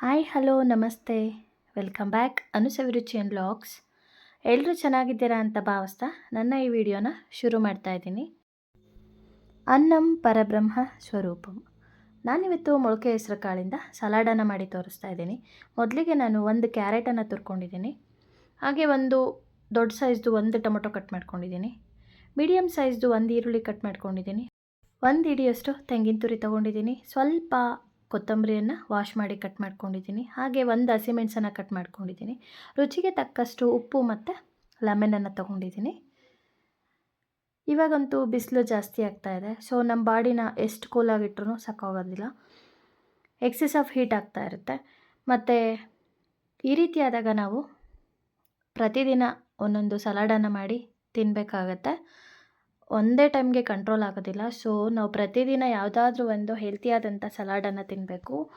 Hi, hello, ನಮಸ್ತೆ. Welcome back. Anusaviruchi and blogs ಎಲ್ಲರೂ ಚೆನ್ನಾಗಿದ್ದೀರಾ ಅಂತ ಭಾವಿಸ್ತಾ ನನ್ನ ಈ ವಿಡಿಯೋನ ಶುರು ಮಾಡ್ತಾ ಇದ್ದೀನಿ. ಅನ್ನಂ ಪರಬ್ರಹ್ಮ ಸ್ವರೂಪಂ. ನಾನಿವತ್ತು ಮೊಳಕೆ ಹೆಸರು ಕಾಳಿಂದ ಸಲಾಡನ್ನು ಮಾಡಿ ತೋರಿಸ್ತಾ ಇದ್ದೀನಿ. ಮೊದಲಿಗೆ ನಾನು ಒಂದು ಕ್ಯಾರೆಟನ್ನು ತುರ್ಕೊಂಡಿದ್ದೀನಿ. ಹಾಗೆ ಒಂದು ದೊಡ್ಡ ಸೈಜ್ದು ಒಂದು ಟೊಮೊಟೊ ಕಟ್ ಮಾಡ್ಕೊಂಡಿದ್ದೀನಿ. ಮೀಡಿಯಮ್ ಸೈಜ್ದು ಒಂದು ಈರುಳ್ಳಿ ಕಟ್ ಮಾಡ್ಕೊಂಡಿದ್ದೀನಿ. ಒಂದು ಇಡಿಯಷ್ಟು ತೆಂಗಿನ ತುರಿ ತೊಗೊಂಡಿದ್ದೀನಿ. ಸ್ವಲ್ಪ ಕೊತ್ತಂಬರಿಯನ್ನು ವಾಶ್ ಮಾಡಿ ಕಟ್ ಮಾಡ್ಕೊಂಡಿದ್ದೀನಿ. ಹಾಗೆ ಒಂದು ಹಸಿಮೆಣಸನ್ನು ಕಟ್ ಮಾಡ್ಕೊಂಡಿದ್ದೀನಿ. ರುಚಿಗೆ ತಕ್ಕಷ್ಟು ಉಪ್ಪು ಮತ್ತು ಲೆಮನನ್ನು ತೊಗೊಂಡಿದ್ದೀನಿ. ಇವಾಗಂತೂ ಬಿಸಿಲು ಜಾಸ್ತಿ ಆಗ್ತಾ ಇದೆ. ಸೊ ನಮ್ಮ ಬಾಡಿನ ಎಷ್ಟು ಕೂಲಾಗಿಟ್ರೂ ಸಾಕಾಗೋದಿಲ್ಲ ಎಕ್ಸೆಸ್ ಆಫ್ ಹೀಟ್ ಆಗ್ತಾ ಇರುತ್ತೆ. ಮತ್ತು ಈ ರೀತಿಯಾದಾಗ ನಾವು ಪ್ರತಿದಿನ ಒಂದೊಂದು ಸಲಾಡನ್ನು ಮಾಡಿ ತಿನ್ನಬೇಕಾಗತ್ತೆ ಒಂದೇ ಟೈಮ್ಗೆ ಕಂಟ್ರೋಲ್ ಆಗೋದಿಲ್ಲ. ಸೊ, ನಾವು ಪ್ರತಿದಿನ ಯಾವುದಾದ್ರೂ ಒಂದು ಹೆಲ್ತಿಯಾದಂಥ ಸಲಾಡನ್ನು ತಿನ್ನಬೇಕು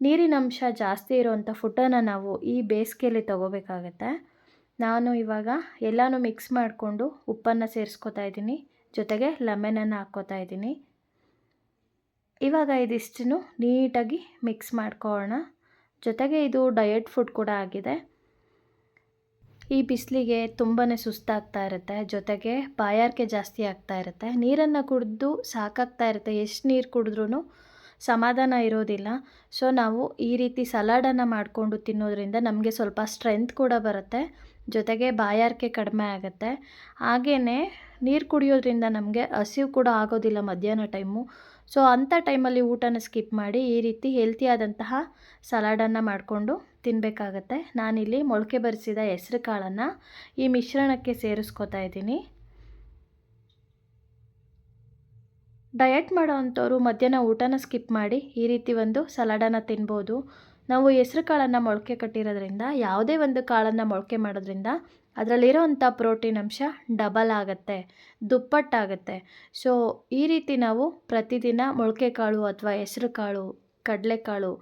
ನೀರಿನಂಶ ಜಾಸ್ತಿ ಇರುವಂಥ ಫುಡ್ಡನ್ನು ನಾವು ಈ ಬೇಸಿಗೆಯಲ್ಲಿ ತೊಗೋಬೇಕಾಗತ್ತೆ. ನಾನು ಇವಾಗ ಎಲ್ಲನೂ ಮಿಕ್ಸ್ ಮಾಡಿಕೊಂಡು ಉಪ್ಪನ್ನು ಸೇರಿಸ್ಕೊತಾ ಇದ್ದೀನಿ. ಜೊತೆಗೆ ಲೆಮನನ್ನು ಹಾಕ್ಕೋತಾ ಇದ್ದೀನಿ. ಇವಾಗ ಇದಿಷ್ಟನ್ನು ನೀಟಾಗಿ ಮಿಕ್ಸ್ ಮಾಡ್ಕೊಳ್ಳೋಣ. ಜೊತೆಗೆ ಇದು ಡಯಟ್ ಫುಡ್ ಕೂಡ ಆಗಿದೆ. ಈ ಬಿಸಿಲಿಗೆ ತುಂಬಾ ಸುಸ್ತಾಗ್ತಾ ಇರುತ್ತೆ, ಜೊತೆಗೆ ಬಾಯಾರಿಕೆ ಜಾಸ್ತಿ ಆಗ್ತಾ ಇರುತ್ತೆ. ನೀರನ್ನು ಕುಡಿದು ಸಾಕಾಗ್ತಾ ಇರುತ್ತೆ. ಎಷ್ಟು ನೀರು ಕುಡಿದ್ರೂ ಸಮಾಧಾನ ಇರೋದಿಲ್ಲ. ಸೊ ನಾವು ಈ ರೀತಿ ಸಲಾಡನ್ನು ಮಾಡಿಕೊಂಡು ತಿನ್ನೋದ್ರಿಂದ ನಮಗೆ ಸ್ವಲ್ಪ ಸ್ಟ್ರೆಂತ್ ಕೂಡ ಬರುತ್ತೆ, ಜೊತೆಗೆ ಬಾಯಾರಿಕೆ ಕಡಿಮೆ ಆಗುತ್ತೆ. ಹಾಗೆಯೇ ನೀರು ಕುಡಿಯೋದ್ರಿಂದ ನಮಗೆ ಹಸಿವು ಕೂಡ ಆಗೋದಿಲ್ಲ ಮಧ್ಯಾಹ್ನ ಟೈಮು ಸೊ ಅಂಥ ಟೈಮಲ್ಲಿ ಊಟನ ಸ್ಕಿಪ್ ಮಾಡಿ ಈ ರೀತಿ ಹೆಲ್ತಿಯಾದಂತಹ ಸಲಾಡನ್ನು ಮಾಡಿಕೊಂಡು ತಿನ್ನಬೇಕಾಗತ್ತೆ ನಾನಿಲ್ಲಿ ಮೊಳಕೆ ಬರಿಸಿದ ಹೆಸ್ರು ಕಾಳನ್ನು ಈ ಮಿಶ್ರಣಕ್ಕೆ ಸೇರಿಸ್ಕೋತಾ ಇದ್ದೀನಿ. ಡಯಟ್ ಮಾಡೋ ಅಂಥವ್ರು ಮಧ್ಯಾಹ್ನ ಊಟನ ಸ್ಕಿಪ್ ಮಾಡಿ ಈ ರೀತಿ ಒಂದು ಸಲಾಡನ್ನು ತಿನ್ಬೋದು. ನಾವು ಹೆಸ್ರು ಕಾಳನ್ನು ಮೊಳಕೆ ಕಟ್ಟಿರೋದ್ರಿಂದ, ಯಾವುದೇ ಒಂದು ಕಾಳನ್ನು ಮೊಳಕೆ ಮಾಡೋದ್ರಿಂದ ಅದರಲ್ಲಿರೋವಂಥ ಪ್ರೋಟೀನ್ ಅಂಶ ಡಬಲ್ ಆಗುತ್ತೆ, ದುಪ್ಪಟ್ಟಾಗುತ್ತೆ. ಸೊ ಈ ರೀತಿ ನಾವು ಪ್ರತಿದಿನ ಮೊಳಕೆ ಕಾಳು ಅಥವಾ ಹೆಸ್ರು ಕಾಳು, ಕಡಲೆಕಾಳು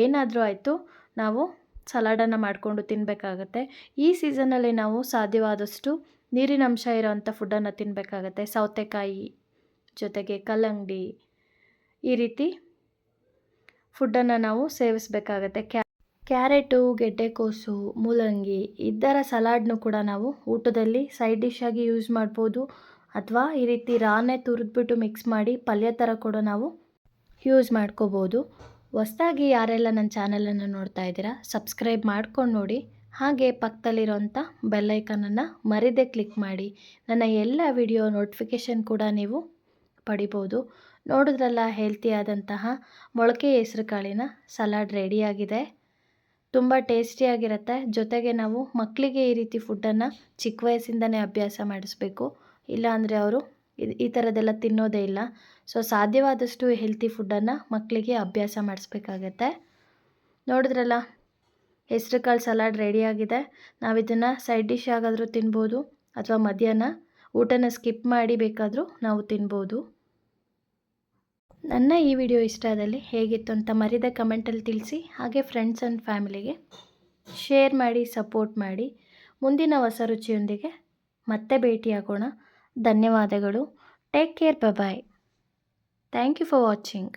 ಏನಾದರೂ ಆಯಿತು, ನಾವು ಸಲಾಡನ್ನು ಮಾಡಿಕೊಂಡು ತಿನ್ನಬೇಕಾಗತ್ತೆ ಈ ಸೀಸನಲ್ಲಿ ನಾವು ಸಾಧ್ಯವಾದಷ್ಟು ನೀರಿನ ಅಂಶ ಇರೋವಂಥ ಫುಡ್ಡನ್ನು ತಿನ್ನಬೇಕಾಗತ್ತೆ ಸೌತೆಕಾಯಿ ಜೊತೆಗೆ ಕಲ್ಲಂಗಡಿ ಈ ರೀತಿ ಫುಡ್ಡನ್ನು ನಾವು ಸೇವಿಸಬೇಕಾಗತ್ತೆ. ಕ್ಯಾ, ಕ್ಯಾರೆಟು, ಗೆಡ್ಡೆಕೋಸು, ಮೂಲಂಗಿ ಇದರ ಸಲಾಡ್ನು ಕೂಡ ನಾವು ಊಟದಲ್ಲಿ ಸೈಡ್ ಡಿಶ್ ಆಗಿ ಯೂಸ್ ಮಾಡ್ಬೋದು. ಅಥವಾ ಈ ರೀತಿ ರಾನೇ ತುರಿದ್ಬಿಟ್ಟು ಮಿಕ್ಸ್ ಮಾಡಿ ಪಲ್ಯ ಥರ ಕೂಡ ನಾವು ಯೂಸ್ ಮಾಡ್ಕೋಬೋದು. ಹೊಸ್ದಾಗಿ ಯಾರೆಲ್ಲ ನನ್ನ ಚಾನಲನ್ನು ನೋಡ್ತಾ ಇದ್ದೀರಾ, ಸಬ್ಸ್ಕ್ರೈಬ್ ಮಾಡ್ಕೊಂಡು ನೋಡಿ. ಹಾಗೆ ಪಕ್ಕದಲ್ಲಿರೋಂಥ ಬೆಲ್ಲೈಕನನ್ನು ಮರಿದೇ ಕ್ಲಿಕ್ ಮಾಡಿ. ನನ್ನ ಎಲ್ಲ ವಿಡಿಯೋ ನೋಟಿಫಿಕೇಷನ್ ಕೂಡ ನೀವು ಪಡಿಬೋದು. ನೋಡಿದ್ರಲ್ಲ ಹೆಲ್ತಿಯಾದಂತಹ ಮೊಳಕೆ ಹೆಸರುಕಾಳಿನ ಸಲಾಡ್ ರೆಡಿಯಾಗಿದೆ. ತುಂಬ ಟೇಸ್ಟಿಯಾಗಿರುತ್ತೆ. ಜೊತೆಗೆ ನಾವು ಮಕ್ಕಳಿಗೆ ಈ ರೀತಿ ಫುಡ್ಡನ್ನು ಚಿಕ್ಕ ವಯಸ್ಸಿಂದನೇ ಅಭ್ಯಾಸ ಮಾಡಿಸ್ಬೇಕು. ಇಲ್ಲಾಂದರೆ ಅವರು ಈ ಥರದ್ದೆಲ್ಲ ತಿನ್ನೋದೇ ಇಲ್ಲ. ಸೊ ಸಾಧ್ಯವಾದಷ್ಟು ಹೆಲ್ತಿ ಫುಡ್ಡನ್ನು ಮಕ್ಕಳಿಗೆ ಅಭ್ಯಾಸ ಮಾಡಿಸ್ಬೇಕಾಗತ್ತೆ. ನೋಡಿದ್ರಲ್ಲ ಹೆಸ್ರು ಕಾಳು ಸಲಾಡ್ ರೆಡಿಯಾಗಿದೆ ನಾವು ಇದನ್ನು ಸೈಡ್ ಡಿಶ್ ಆಗಾದರೂ ತಿನ್ಬೋದು, ಅಥವಾ ಮಧ್ಯಾಹ್ನ ಊಟನ ಸ್ಕಿಪ್ ಮಾಡಿ ಬೇಕಾದರೂ ನಾವು ತಿನ್ಬೋದು. ನನ್ನ ಈ ವಿಡಿಯೋ ಇಷ್ಟ ಆದಲ್ಲಿ ಹೇಗಿತ್ತು ಅಂತ ಮರಿದ ಕಮೆಂಟಲ್ಲಿ ತಿಳಿಸಿ, ಹಾಗೆ ಫ್ರೆಂಡ್ಸ್ ಆ್ಯಂಡ್ ಫ್ಯಾಮಿಲಿಗೆ ಶೇರ್ ಮಾಡಿ ಸಪೋರ್ಟ್ ಮಾಡಿ. ಮುಂದಿನ ಹೊಸ ರುಚಿಯೊಂದಿಗೆ ಮತ್ತೆ ಭೇಟಿಯಾಗೋಣ. ಧನ್ಯವಾದಗಳು. Take care bye thank you for watching